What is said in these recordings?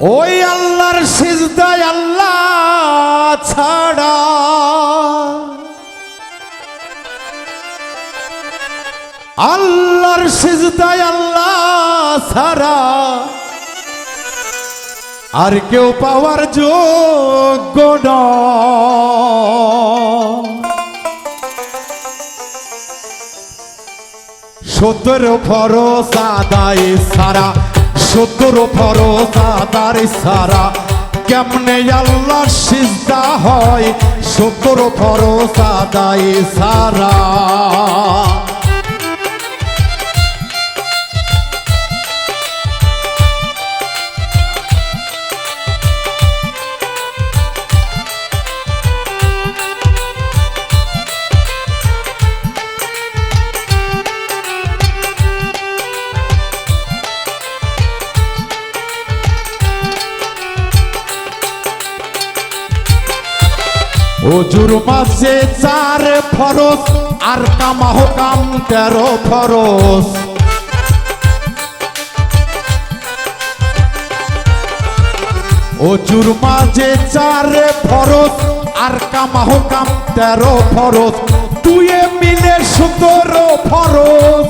ওই আল্লাহর সিজদায় আল্লাহ ছাড়া। আল্লাহর সিজদায় আল্লাহ ছাড়া। আর কেউ পাওয়ার যোগ্য সত্তর ফরস আদায় সারা সত্তর ফর আদার সারা কেমনে আল্লাহ সিজদা হয় সতেরো ফর আদায় সারা অজুর মাঝে চার ফরস আর কাম তেরো ফরস অজুর মাঝে চার ফরস আর কাম তেরো ফরস দুয়ে মিলে সতেরো ফরস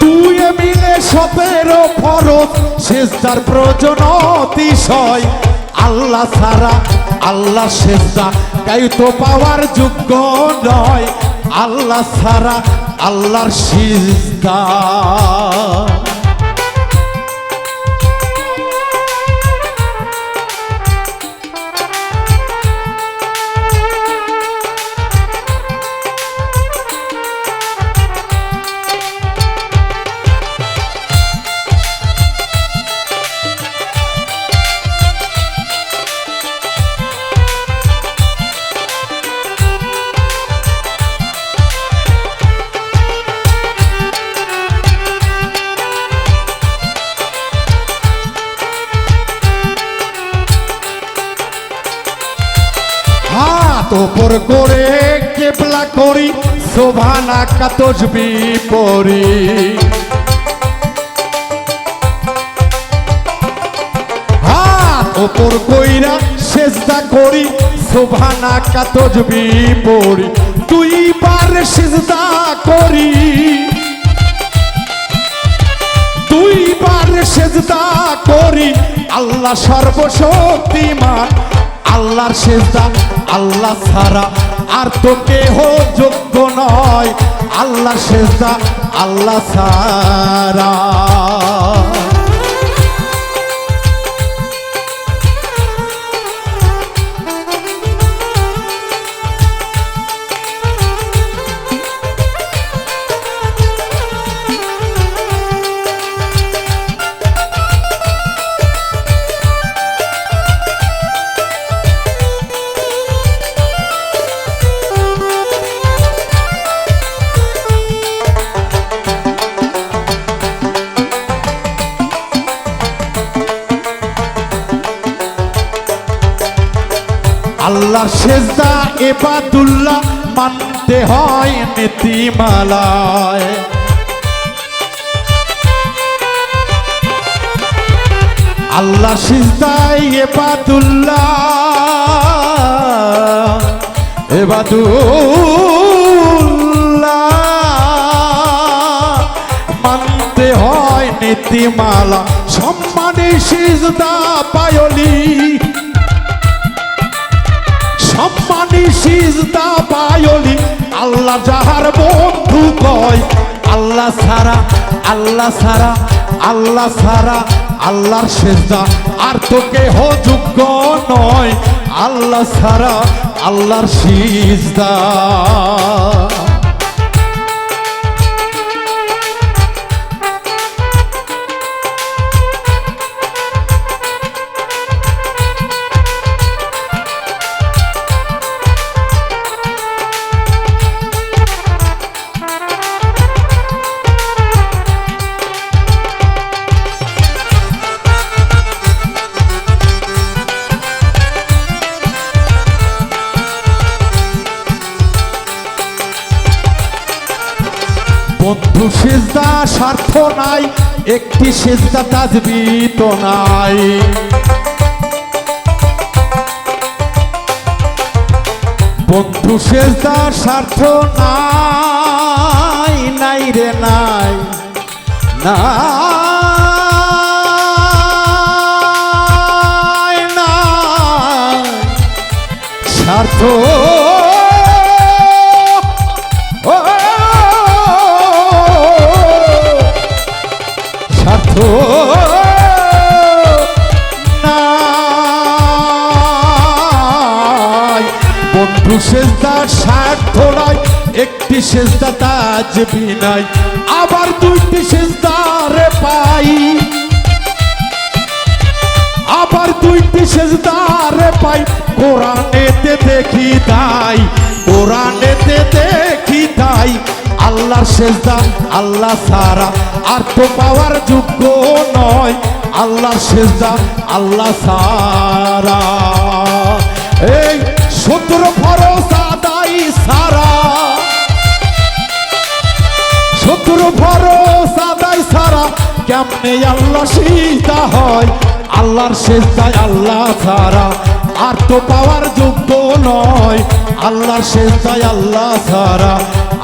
দুয়ে মিলে সতেরো ফরজ। শেষদার প্রয়োজন অতিশয় আল্লাহ ছাড়া আল্লাহ শেষদা তাই তো পাওয়ার যোগ্য নয় আল্লাহ ছাড়া আল্লাহর সিজদা। ওপর করে কেবলা করি শোভানা কাতজবি পরি হাত ওপর কইরা সেজদা করি শোভানা কাতজবি পরি দুইবার সেজদা করি। দুইবার সেজদা করি, আল্লাহ সর্বশক্তিমান। আল্লাহর সেজদা আল্লাহ ছাড়া আর তো কেহ যোগ্য নয়। আল্লাহ সেজদা আল্লাহ ছাড়া। সেজদা এবাদুল্লাহ মানতে হয় নীতিমালায়। আল্লাহ সিজদাই এবাদুল্লাহ এবাদুল্লাহ মানতে হয় নীতিমালা। সম্মানে সিজদা পায়লি। সিজদা পায়লি আল্লাহ যাহার বন্ধু কয়, আল্লাহ সারা আল্লাহ সারা আল্লাহ সারা আল্লাহর সেজদা আর তো কেহ নয়। আল্লাহ সারা আল্লাহর সিজদা। বন্ধু সিজদা স্বার্থ নাই, একটি সেজদা তাজবি তো নাই। বন্ধু সেজদার স্বার্থ নাই নাই রে নাই নাই। বন্ধু সেজদার স্বার্থ নাই, একটি সেজদা তাজবি নাই, আবার দুইটি সেজদারে পাই। আবার দুইটি সেজদারে পাই, কোরআনেতে দেখি তাই, কোরআনেতে দেখি তাই, আল্লাহর সেজদা আল্লাহ সারা আর তো পাওয়ার যোগ্য নয়, আল্লাহর সেজদা আল্লাহ সারা এই শত্রু ভরস আদায় সারা। কেমনে আল্লাহ সীতা হয়? আল্লাহর শেষদায় আল্লাহ ছাড়া আর তো পাওয়ার যোগ্য নয়। আল্লাহর শেষদায় আল্লাহ ছাড়া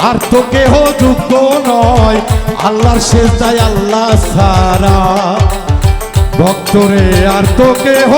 আর তো কেহ যোগ্য নয়। আল্লাহর শেষদায় আল্লাহ ছাড়া। ভক্তরে আর তো কেহ